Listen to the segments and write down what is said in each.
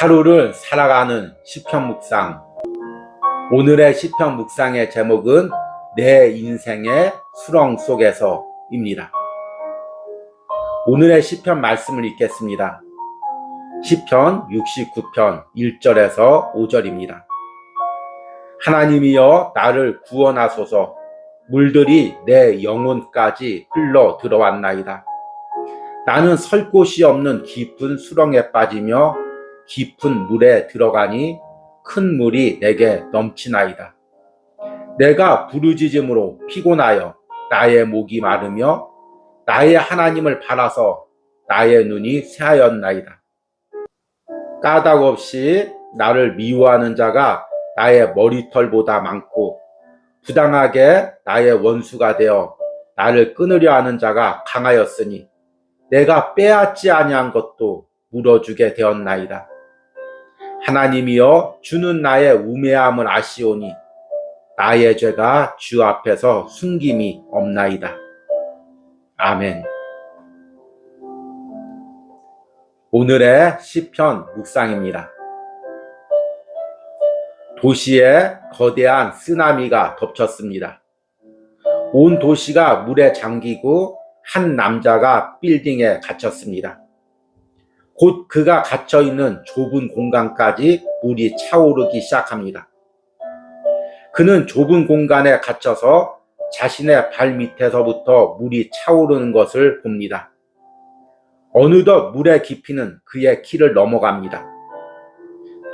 하루를 살아가는 시편 묵상. 오늘의 시편 묵상의 제목은 내 인생의 수렁 속에서입니다. 오늘의 시편 말씀을 읽겠습니다. 시편 69편 1절에서 5절입니다. 하나님이여 나를 구원하소서 물들이 내 영혼까지 흘러 들어왔나이다. 나는 설 곳이 없는 깊은 수렁에 빠지며 깊은 물에 들어가니 큰 물이 내게 넘치나이다. 내가 부르짖음으로 피곤하여 나의 목이 마르며 나의 하나님을 바라서 나의 눈이 새하였나이다. 까닭 없이 나를 미워하는 자가 나의 머리털보다 많고 부당하게 나의 원수가 되어 나를 끊으려 하는 자가 강하였으니 내가 빼앗지 아니한 것도 물어주게 되었나이다. 하나님이여 주는 나의 우매함을 아시오니 나의 죄가 주 앞에서 숨김이 없나이다. 아멘. 오늘의 시편 묵상입니다. 도시에 거대한 쓰나미가 덮쳤습니다. 온 도시가 물에 잠기고 한 남자가 빌딩에 갇혔습니다. 곧 그가 갇혀 있는 좁은 공간까지 물이 차오르기 시작합니다. 그는 좁은 공간에 갇혀서 자신의 발 밑에서부터 물이 차오르는 것을 봅니다. 어느덧 물의 깊이는 그의 키를 넘어갑니다.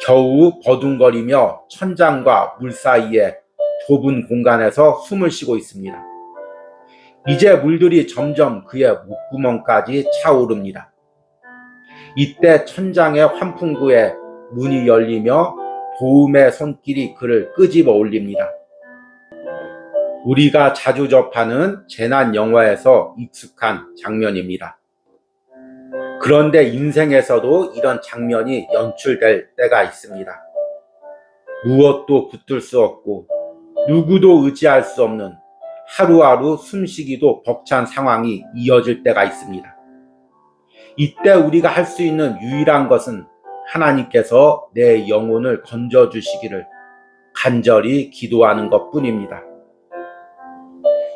겨우 버둥거리며 천장과 물 사이에 좁은 공간에서 숨을 쉬고 있습니다. 이제 물들이 점점 그의 목구멍까지 차오릅니다. 이때 천장의 환풍구에 문이 열리며 도움의 손길이 그를 끄집어 올립니다. 우리가 자주 접하는 재난 영화에서 익숙한 장면입니다. 그런데 인생에서도 이런 장면이 연출될 때가 있습니다. 무엇도 붙들 수 없고 누구도 의지할 수 없는 하루하루 숨쉬기도 벅찬 상황이 이어질 때가 있습니다. 이때 우리가 할 수 있는 유일한 것은 하나님께서 내 영혼을 건져주시기를 간절히 기도하는 것 뿐입니다.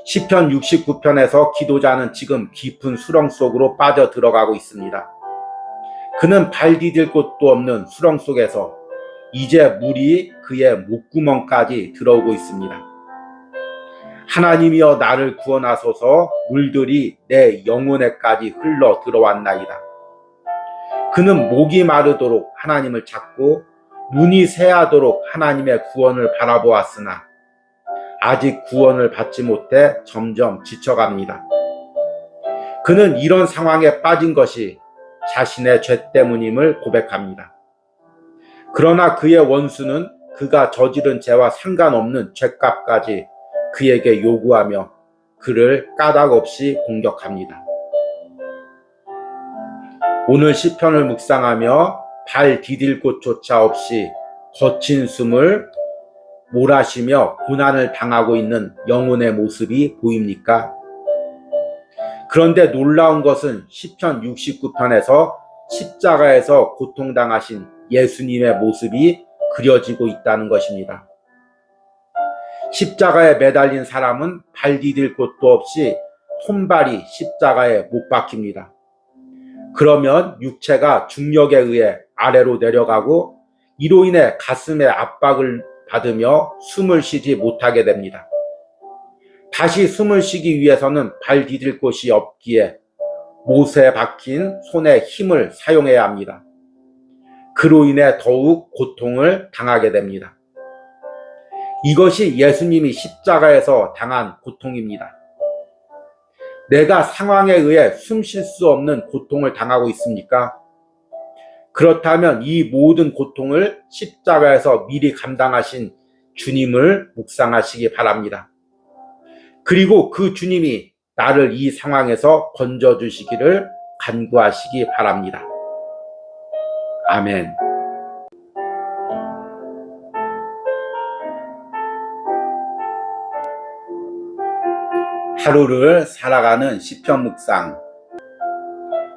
시편 69편에서 기도자는 지금 깊은 수렁 속으로 빠져 들어가고 있습니다. 그는 발 디딜 곳도 없는 수렁 속에서 이제 물이 그의 목구멍까지 들어오고 있습니다. 하나님이여 나를 구원하소서 물들이 내 영혼에까지 흘러 들어왔나이다. 그는 목이 마르도록 하나님을 찾고 눈이 새하도록 하나님의 구원을 바라보았으나 아직 구원을 받지 못해 점점 지쳐갑니다. 그는 이런 상황에 빠진 것이 자신의 죄 때문임을 고백합니다. 그러나 그의 원수는 그가 저지른 죄와 상관없는 죄값까지 그에게 요구하며 그를 까닭 없이 공격합니다. 오늘 시편을 묵상하며 발 디딜 곳조차 없이 거친 숨을 몰아쉬며 고난을 당하고 있는 영혼의 모습이 보입니까? 그런데 놀라운 것은 시편 69편에서 십자가에서 고통당하신 예수님의 모습이 그려지고 있다는 것입니다. 십자가에 매달린 사람은 발 디딜 곳도 없이 손발이 십자가에 못 박힙니다. 그러면 육체가 중력에 의해 아래로 내려가고 이로 인해 가슴에 압박을 받으며 숨을 쉬지 못하게 됩니다. 다시 숨을 쉬기 위해서는 발 디딜 곳이 없기에 못에 박힌 손에 힘을 사용해야 합니다. 그로 인해 더욱 고통을 당하게 됩니다. 이것이 예수님이 십자가에서 당한 고통입니다. 내가 상황에 의해 숨 쉴 수 없는 고통을 당하고 있습니까? 그렇다면 이 모든 고통을 십자가에서 미리 감당하신 주님을 묵상하시기 바랍니다. 그리고 그 주님이 나를 이 상황에서 건져주시기를 간구하시기 바랍니다. 아멘. 하루를 살아가는 시편 묵상.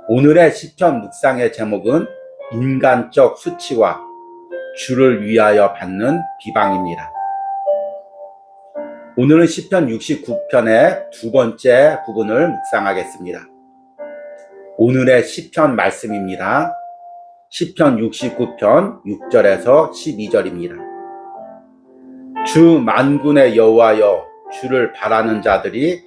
오늘의 시편 묵상의 제목은 인간적 수치와 주를 위하여 받는 비방입니다. 오늘은 시편 69편의 두 번째 부분을 묵상하겠습니다. 오늘의 시편 말씀입니다. 시편 69편 6절에서 12절입니다. 주 만군의 여호와여 주를 바라는 자들이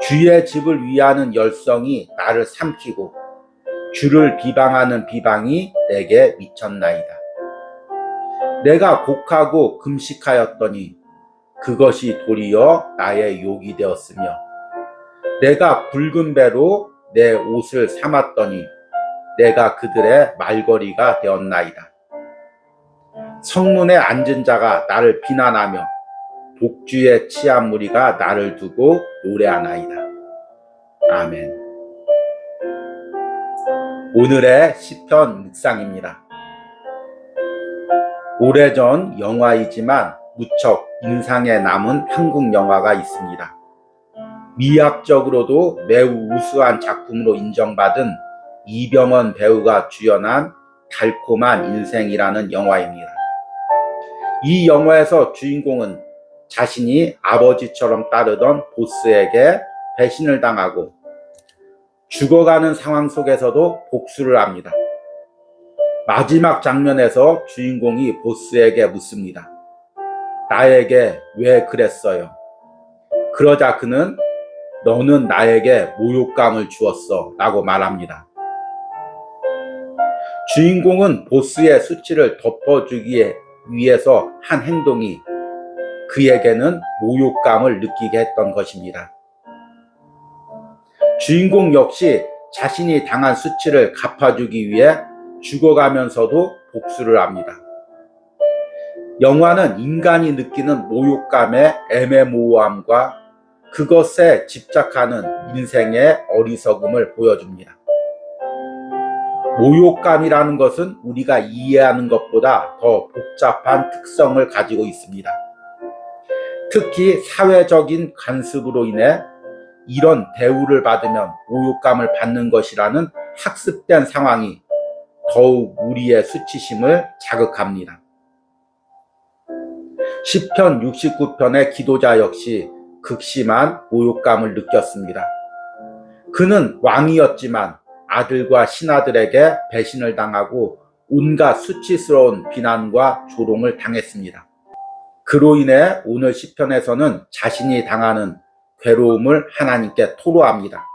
주의 집을 위하는 열성이 나를 삼키고 주를 비방하는 비방이 내게 미쳤나이다. 내가 곡하고 금식하였더니 그것이 도리어 나의 욕이 되었으며 내가 붉은 배로 내 옷을 삼았더니 내가 그들의 말거리가 되었나이다. 성문에 앉은 자가 나를 비난하며 독주의 치안 무리가 나를 두고 노래하나이다. 아멘. 오늘의 시편 묵상입니다. 오래전 영화이지만 무척 인상에 남은 한국 영화가 있습니다. 미학적으로도 매우 우수한 작품으로 인정받은 이병헌 배우가 주연한 달콤한 인생이라는 영화입니다. 이 영화에서 주인공은 자신이 아버지처럼 따르던 보스에게 배신을 당하고 죽어가는 상황 속에서도 복수를 합니다. 마지막 장면에서 주인공이 보스에게 묻습니다. 나에게 왜 그랬어요? 그러자 그는 너는 나에게 모욕감을 주었어 라고 말합니다. 주인공은 보스의 수치를 덮어주기 위해서 한 행동이 그에게는 모욕감을 느끼게 했던 것입니다. 주인공 역시 자신이 당한 수치를 갚아주기 위해 죽어가면서도 복수를 합니다. 영화는 인간이 느끼는 모욕감의 애매모호함과 그것에 집착하는 인생의 어리석음을 보여줍니다. 모욕감이라는 것은 우리가 이해하는 것보다 더 복잡한 특성을 가지고 있습니다. 특히 사회적인 간섭으로 인해 이런 대우를 받으면 모욕감을 받는 것이라는 학습된 상황이 더욱 우리의 수치심을 자극합니다. 10편 69편의 기도자 역시 극심한 모욕감을 느꼈습니다. 그는 왕이었지만 아들과 신하들에게 배신을 당하고 온갖 수치스러운 비난과 조롱을 당했습니다. 그로 인해 오늘 시편에서는 자신이 당하는 괴로움을 하나님께 토로합니다.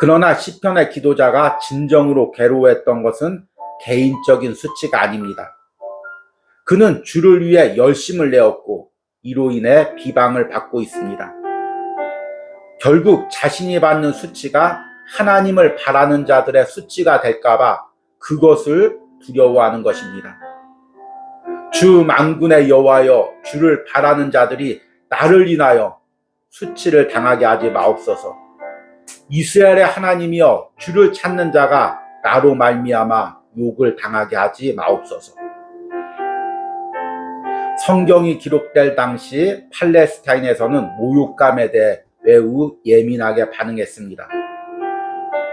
그러나 시편의 기도자가 진정으로 괴로워했던 것은 개인적인 수치가 아닙니다. 그는 주를 위해 열심을 내었고 이로 인해 비방을 받고 있습니다. 결국 자신이 받는 수치가 하나님을 바라는 자들의 수치가 될까봐 그것을 두려워하는 것입니다. 주 만군의 여호와여 주를 바라는 자들이 나를 인하여 수치를 당하게 하지 마옵소서. 이스라엘의 하나님이여 주를 찾는 자가 나로 말미암아 욕을 당하게 하지 마옵소서. 성경이 기록될 당시 팔레스타인에서는 모욕감에 대해 매우 예민하게 반응했습니다.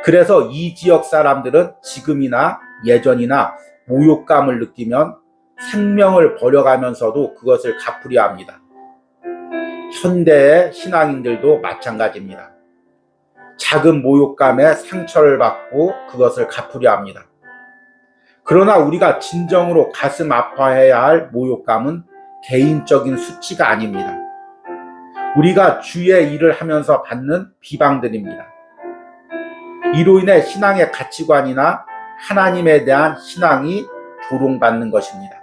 그래서 이 지역 사람들은 지금이나 예전이나 모욕감을 느끼면 생명을 버려가면서도 그것을 갚으려 합니다. 현대의 신앙인들도 마찬가지입니다. 작은 모욕감에 상처를 받고 그것을 갚으려 합니다. 그러나 우리가 진정으로 가슴 아파해야 할 모욕감은 개인적인 수치가 아닙니다. 우리가 주의 일을 하면서 받는 비방들입니다. 이로 인해 신앙의 가치관이나 하나님에 대한 신앙이 조롱받는 것입니다.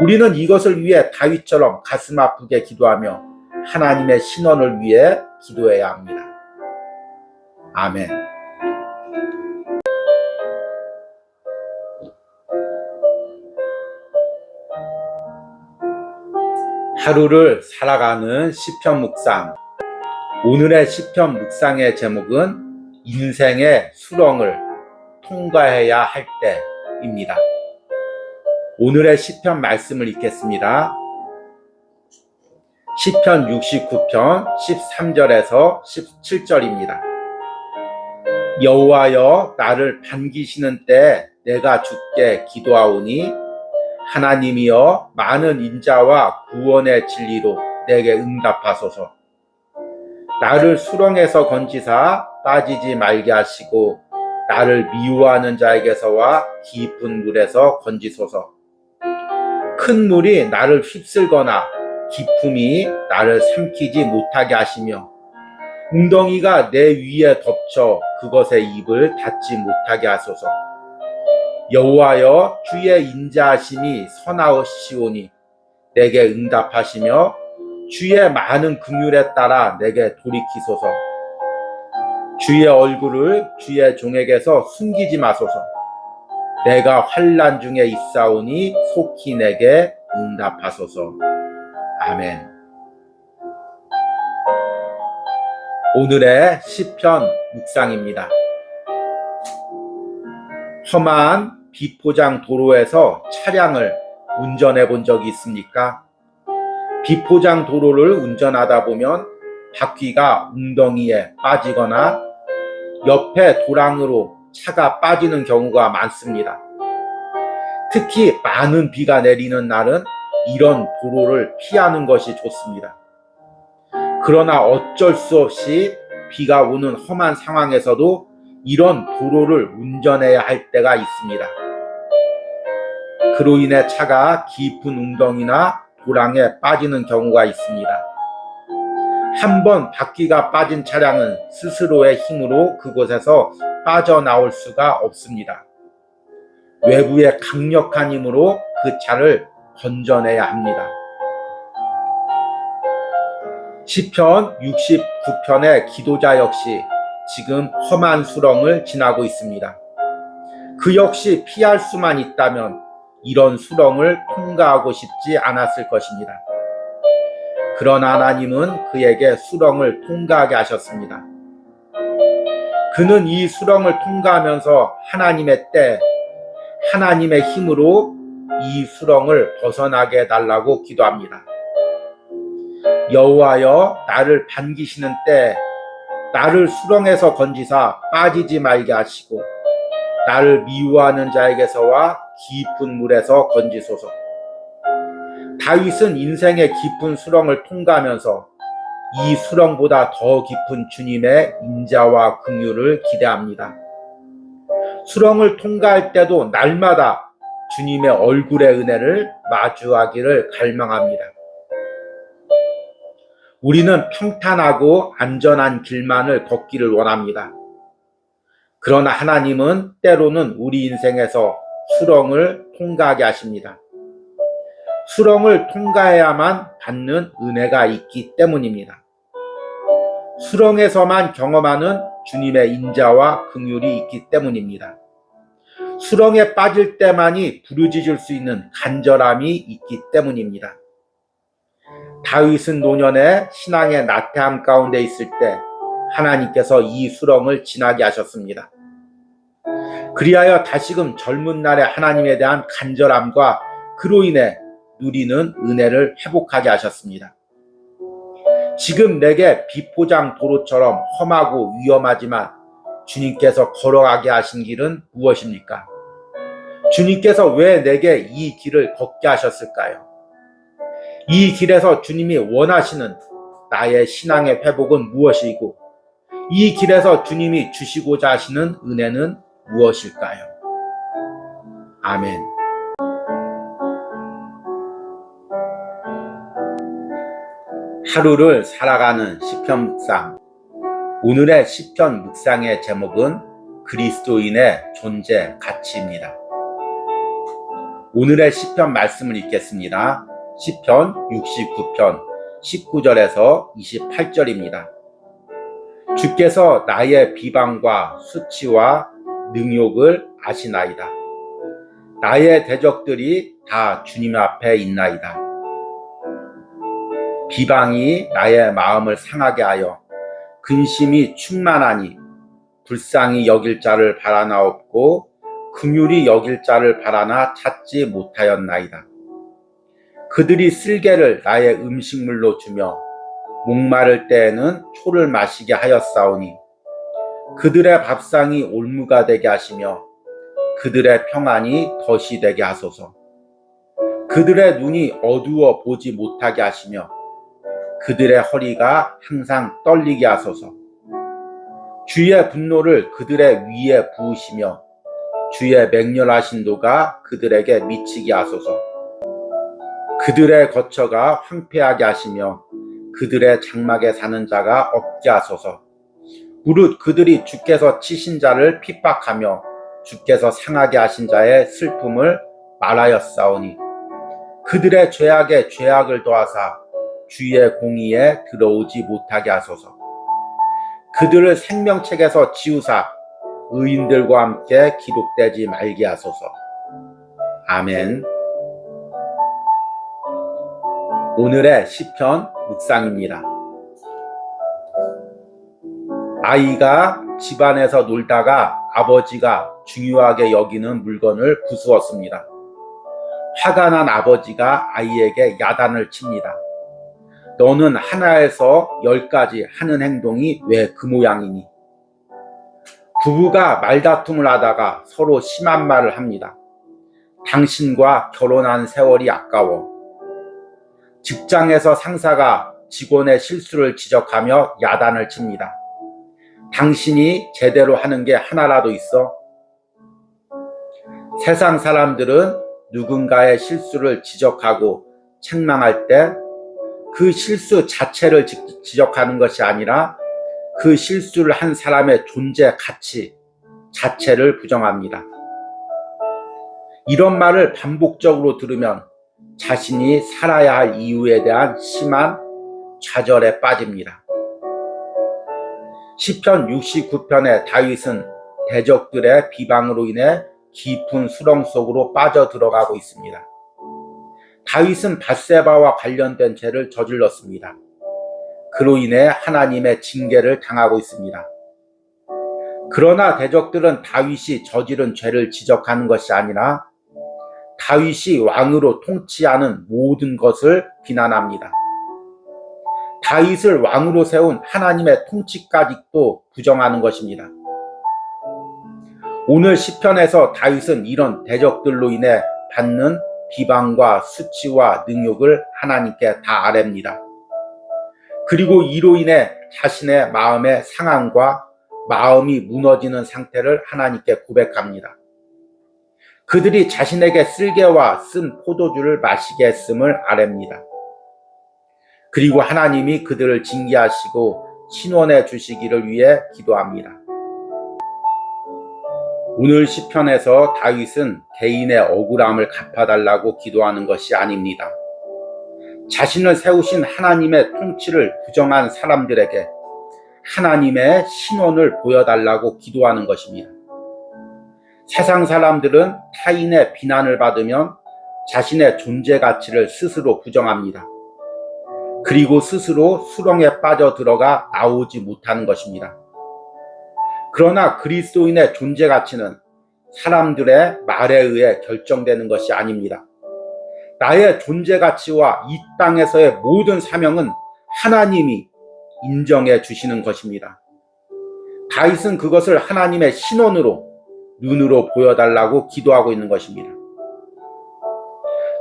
우리는 이것을 위해 다윗처럼 가슴 아프게 기도하며 하나님의 신원을 위해 기도해야 합니다. 아멘. 하루를 살아가는 시편 묵상. 오늘의 시편 묵상의 제목은 인생의 수렁을 통과해야 할 때입니다. 오늘의 시편 말씀을 읽겠습니다. 시편 69편 13절에서 17절입니다. 여호와여 나를 반기시는 때 내가 주께 기도하오니 하나님이여 많은 인자와 구원의 진리로 내게 응답하소서. 나를 수렁에서 건지사 빠지지 말게 하시고 나를 미워하는 자에게서와 깊은 물에서 건지소서. 큰 물이 나를 휩쓸거나 기품이 나를 삼키지 못하게 하시며 웅덩이가 내 위에 덮쳐 그것의 입을 닫지 못하게 하소서. 여호와여 주의 인자하심이 선하시오니 내게 응답하시며 주의 많은 긍휼에 따라 내게 돌이키소서. 주의 얼굴을 주의 종에게서 숨기지 마소서. 내가 환란 중에 있사오니 속히 내게 응답하소서. 아멘. 오늘의 시편 묵상입니다. 험한 비포장 도로에서 차량을 운전해 본 적이 있습니까? 비포장 도로를 운전하다 보면 바퀴가 웅덩이에 빠지거나 옆에 도랑으로 차가 빠지는 경우가 많습니다. 특히 많은 비가 내리는 날은 이런 도로를 피하는 것이 좋습니다. 그러나 어쩔 수 없이 비가 오는 험한 상황에서도 이런 도로를 운전해야 할 때가 있습니다. 그로 인해 차가 깊은 웅덩이나 도랑에 빠지는 경우가 있습니다. 한 번 바퀴가 빠진 차량은 스스로의 힘으로 그곳에서 빠져나올 수가 없습니다. 외부의 강력한 힘으로 그 차를 건져내야 합니다. 시편 69편의 기도자 역시 지금 험한 수렁을 지나고 있습니다. 그 역시 피할 수만 있다면 이런 수렁을 통과하고 싶지 않았을 것입니다. 그러나 하나님은 그에게 수렁을 통과하게 하셨습니다. 그는 이 수렁을 통과하면서 하나님의 때, 하나님의 힘으로 이 수렁을 벗어나게 해달라고 기도합니다. 여호와여 나를 반기시는 때 나를 수렁에서 건지사 빠지지 말게 하시고 나를 미워하는 자에게서와 깊은 물에서 건지소서. 다윗은 인생의 깊은 수렁을 통과하면서 이 수렁보다 더 깊은 주님의 인자와 긍휼을 기대합니다. 수렁을 통과할 때도 날마다 주님의 얼굴의 은혜를 마주하기를 갈망합니다. 우리는 평탄하고 안전한 길만을 걷기를 원합니다. 그러나 하나님은 때로는 우리 인생에서 수렁을 통과하게 하십니다. 수렁을 통과해야만 받는 은혜가 있기 때문입니다. 수렁에서만 경험하는 주님의 인자와 긍휼이 있기 때문입니다. 수렁에 빠질 때만이 부르짖을 수 있는 간절함이 있기 때문입니다. 다윗은 노년에 신앙의 나태함 가운데 있을 때 하나님께서 이 수렁을 지나게 하셨습니다. 그리하여 다시금 젊은 날에 하나님에 대한 간절함과 그로 인해 누리는 은혜를 회복하게 하셨습니다. 지금 내게 비포장 도로처럼 험하고 위험하지만 주님께서 걸어가게 하신 길은 무엇입니까? 주님께서 왜 내게 이 길을 걷게 하셨을까요? 이 길에서 주님이 원하시는 나의 신앙의 회복은 무엇이고 이 길에서 주님이 주시고자 하시는 은혜는 무엇일까요? 아멘. 하루를 살아가는 시편 묵상. 오늘의 시편 묵상의 제목은 그리스도인의 존재 가치입니다. 오늘의 시편 말씀을 읽겠습니다. 시편 69편 19절에서 28절입니다. 주께서 나의 비방과 수치와 능욕을 아시나이다. 나의 대적들이 다 주님 앞에 있나이다. 비방이 나의 마음을 상하게 하여 근심이 충만하니 불쌍히 여길 자를 바라나옵고 긍휼히 여길 자를 바라나 찾지 못하였나이다. 그들이 쓸개를 나의 음식물로 주며 목마를 때에는 초를 마시게 하였사오니 그들의 밥상이 올무가 되게 하시며 그들의 평안이 덫이 되게 하소서. 그들의 눈이 어두워 보지 못하게 하시며 그들의 허리가 항상 떨리게 하소서. 주의 분노를 그들의 위에 부으시며 주의 맹렬하신 도가 그들에게 미치게 하소서. 그들의 거처가 황폐하게 하시며 그들의 장막에 사는 자가 없게 하소서. 무릇 그들이 주께서 치신 자를 핍박하며 주께서 상하게 하신 자의 슬픔을 말하였사오니 그들의 죄악에 죄악을 더하사 주의 공의에 들어오지 못하게 하소서. 그들을 생명책에서 지우사 의인들과 함께 기록되지 말게 하소서. 아멘. 오늘의 시편 묵상입니다. 아이가 집안에서 놀다가 아버지가 중요하게 여기는 물건을 부수었습니다. 화가 난 아버지가 아이에게 야단을 칩니다. 너는 하나에서 열까지 하는 행동이 왜 그 모양이니? 부부가 말다툼을 하다가 서로 심한 말을 합니다. 당신과 결혼한 세월이 아까워. 직장에서 상사가 직원의 실수를 지적하며 야단을 칩니다. 당신이 제대로 하는 게 하나라도 있어? 세상 사람들은 누군가의 실수를 지적하고 책망할 때 그 실수 자체를 지- 지적하는 것이 아니라 그 실수를 한 사람의 존재 가치 자체를 부정합니다. 이런 말을 반복적으로 들으면 자신이 살아야 할 이유에 대한 심한 좌절에 빠집니다. 시편 69편의 다윗은 대적들의 비방으로 인해 깊은 수렁 속으로 빠져 들어가고 있습니다. 다윗은 바세바와 관련된 죄를 저질렀습니다. 그로 인해 하나님의 징계를 당하고 있습니다. 그러나 대적들은 다윗이 저지른 죄를 지적하는 것이 아니라 다윗이 왕으로 통치하는 모든 것을 비난합니다. 다윗을 왕으로 세운 하나님의 통치까지도 부정하는 것입니다. 오늘 시편에서 다윗은 이런 대적들로 인해 받는 비방과 수치와 능욕을 하나님께 다 아랩니다. 그리고 이로 인해 자신의 마음의 상함과 마음이 무너지는 상태를 하나님께 고백합니다. 그들이 자신에게 쓸개와 쓴 포도주를 마시게 했음을 아랩니다. 그리고 하나님이 그들을 징계하시고 신원해 주시기를 위해 기도합니다. 오늘 시편에서 다윗은 개인의 억울함을 갚아달라고 기도하는 것이 아닙니다. 자신을 세우신 하나님의 통치를 부정한 사람들에게 하나님의 신원을 보여달라고 기도하는 것입니다. 세상 사람들은 타인의 비난을 받으면 자신의 존재 가치를 스스로 부정합니다. 그리고 스스로 수렁에 빠져 들어가 나오지 못하는 것입니다. 그러나 그리스도인의 존재 가치는 사람들의 말에 의해 결정되는 것이 아닙니다. 나의 존재 가치와 이 땅에서의 모든 사명은 하나님이 인정해 주시는 것입니다. 다윗은 그것을 하나님의 신원으로 눈으로 보여달라고 기도하고 있는 것입니다.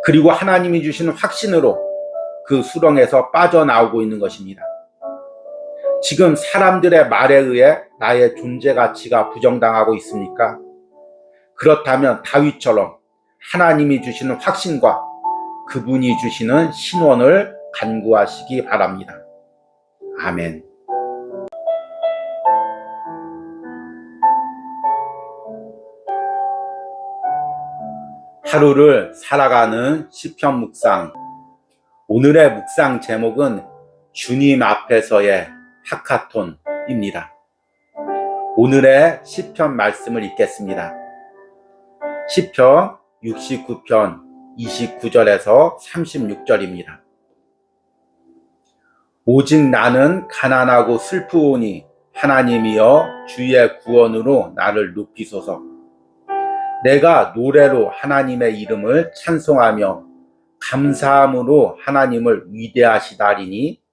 그리고 하나님이 주신 확신으로 그 수렁에서 빠져나오고 있는 것입니다. 지금 사람들의 말에 의해 나의 존재 가치가 부정당하고 있습니까? 그렇다면 다윗처럼 하나님이 주시는 확신과 그분이 주시는 신원을 간구하시기 바랍니다. 아멘. 하루를 살아가는 시편 묵상. 오늘의 묵상 제목은 주님 앞에서의 하카톤입니다. 오늘의 시편 말씀을 읽겠습니다. 시편 69편 29절에서 36절입니다. 오직 나는 가난하고 슬프오니 하나님이여 주의 구원으로 나를 높이소서. 내가 노래로 하나님의 이름을 찬송하며 감사함으로 하나님을 위대하시다리니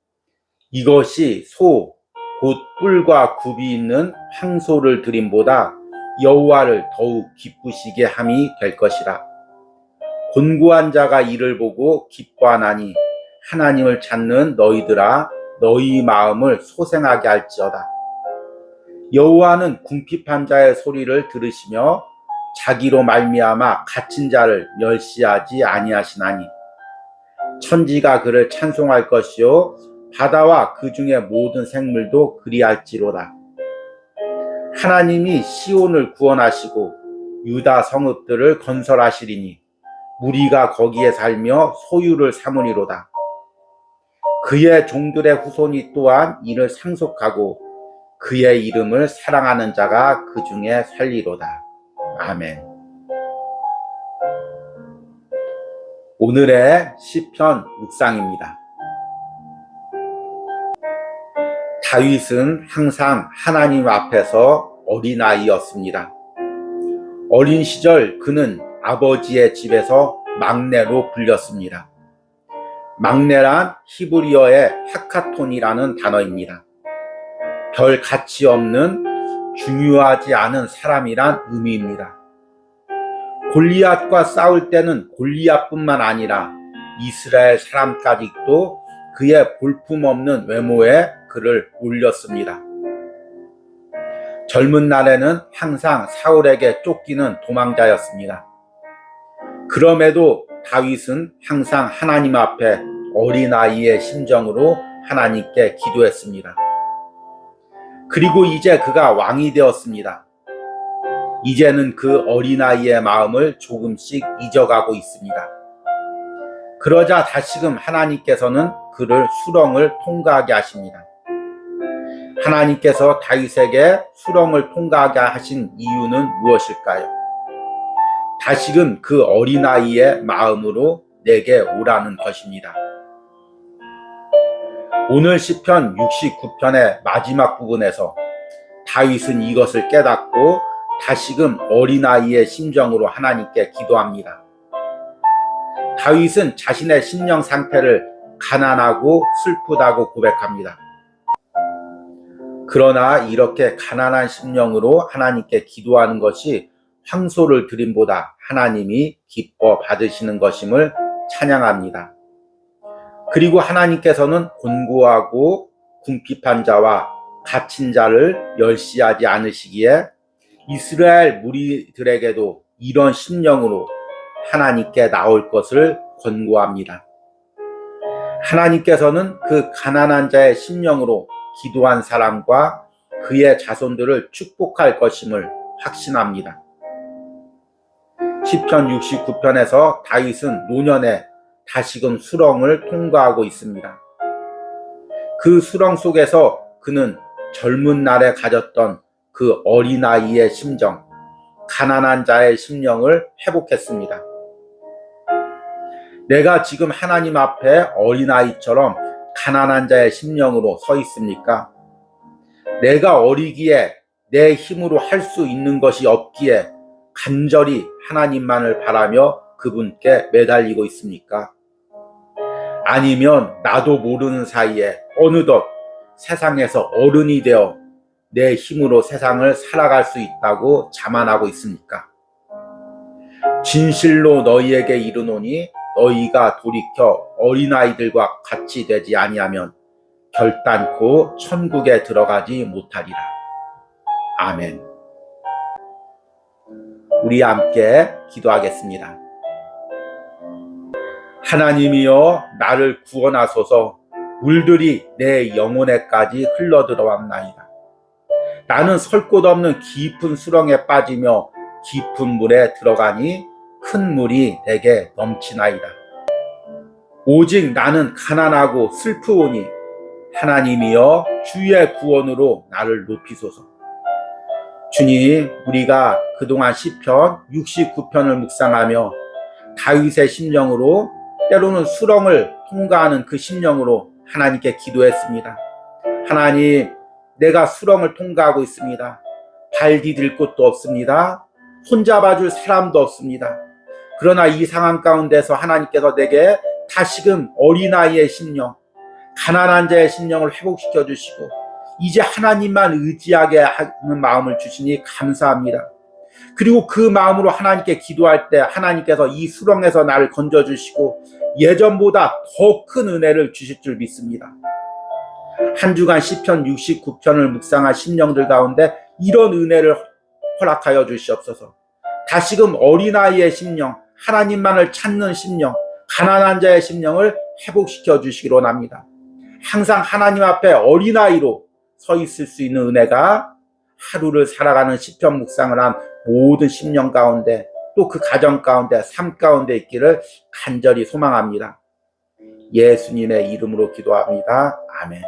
이것이 소, 곧 뿔과 굽이 있는 황소를 드림보다 여호와를 더욱 기쁘시게 함이 될 것이라. 곤고한 자가 이를 보고 기뻐하나니 하나님을 찾는 너희들아 너희 마음을 소생하게 할지어다. 여호와는 궁핍한 자의 소리를 들으시며 자기로 말미암아 갇힌 자를 멸시하지 아니하시나니 천지가 그를 찬송할 것이요 바다와 그 중에 모든 생물도 그리할지로다. 하나님이 시온을 구원하시고 유다 성읍들을 건설하시리니 무리가 거기에 살며 소유를 삼으리로다. 그의 종들의 후손이 또한 이를 상속하고 그의 이름을 사랑하는 자가 그 중에 살리로다. 아멘. 오늘의 시편 묵상입니다. 다윗은 항상 하나님 앞에서 어린아이였습니다. 어린 시절 그는 아버지의 집에서 막내로 불렸습니다. 막내란 히브리어의 하카톤이라는 단어입니다. 별 가치 없는 중요하지 않은 사람이란 의미입니다. 골리앗과 싸울 때는 골리앗뿐만 아니라 이스라엘 사람까지도 그의 볼품없는 외모에 그를 올렸습니다. 젊은 날에는 항상 사울에게 쫓기는 도망자였습니다. 그럼에도 다윗은 항상 하나님 앞에 어린아이의 심정으로 하나님께 기도했습니다. 그리고 이제 그가 왕이 되었습니다. 이제는 그 어린아이의 마음을 조금씩 잊어가고 있습니다. 그러자 다시금 하나님께서는 그를 수렁을 통과하게 하십니다. 하나님께서 다윗에게 수렁을 통과하게 하신 이유는 무엇일까요? 다시금 그 어린아이의 마음으로 내게 오라는 것입니다. 오늘 시편 69편의 마지막 부분에서 다윗은 이것을 깨닫고 다시금 어린아이의 심정으로 하나님께 기도합니다. 다윗은 자신의 심령 상태를 가난하고 슬프다고 고백합니다. 그러나 이렇게 가난한 심령으로 하나님께 기도하는 것이 황소를 드림보다 하나님이 기뻐 받으시는 것임을 찬양합니다. 그리고 하나님께서는 곤고하고 궁핍한 자와 갇힌 자를 멸시하지 않으시기에 이스라엘 무리들에게도 이런 심령으로 하나님께 나올 것을 권고합니다. 하나님께서는 그 가난한 자의 심령으로 기도한 사람과 그의 자손들을 축복할 것임을 확신합니다. 시편 69편에서 다윗은 노년에 다시금 수렁을 통과하고 있습니다. 그 수렁 속에서 그는 젊은 날에 가졌던 그 어린아이의 심정, 가난한 자의 심령을 회복했습니다. 내가 지금 하나님 앞에 어린아이처럼 가난한 자의 심령으로 서 있습니까? 내가 어리기에 내 힘으로 할 수 있는 것이 없기에 간절히 하나님만을 바라며 그분께 매달리고 있습니까? 아니면 나도 모르는 사이에 어느덧 세상에서 어른이 되어 내 힘으로 세상을 살아갈 수 있다고 자만하고 있습니까? 진실로 너희에게 이르노니 너희가 돌이켜 어린아이들과 같이 되지 아니하면 결단코 천국에 들어가지 못하리라. 아멘. 우리 함께 기도하겠습니다. 하나님이여 나를 구원하소서 물들이 내 영혼에까지 흘러들어왔나이다. 나는 설 곳 없는 깊은 수렁에 빠지며 깊은 물에 들어가니 큰 물이 내게 넘치나이다. 오직 나는 가난하고 슬프오니 하나님이여 주의 구원으로 나를 높이소서. 주님, 우리가 그동안 시편 69편을 묵상하며 다윗의 심령으로 때로는 수렁을 통과하는 그 심령으로 하나님께 기도했습니다. 하나님, 내가 수렁을 통과하고 있습니다. 발 디딜 곳도 없습니다. 손잡아줄 사람도 없습니다. 그러나 이 상황 가운데서 하나님께서 내게 다시금 어린아이의 심령, 가난한 자의 심령을 회복시켜 주시고, 이제 하나님만 의지하게 하는 마음을 주시니 감사합니다. 그리고 그 마음으로 하나님께 기도할 때 하나님께서 이 수렁에서 나를 건져주시고 예전보다 더 큰 은혜를 주실 줄 믿습니다. 한 주간 시편 69편을 묵상한 심령들 가운데 이런 은혜를 허락하여 주시옵소서. 다시금 어린아이의 심령, 하나님만을 찾는 심령, 가난한 자의 심령을 회복시켜 주시기로 합니다. 항상 하나님 앞에 어린아이로 서 있을 수 있는 은혜가 하루를 살아가는 시편 묵상을 한 모든 심령 가운데 또 그 가정 가운데 삶 가운데 있기를 간절히 소망합니다. 예수님의 이름으로 기도합니다. 아멘.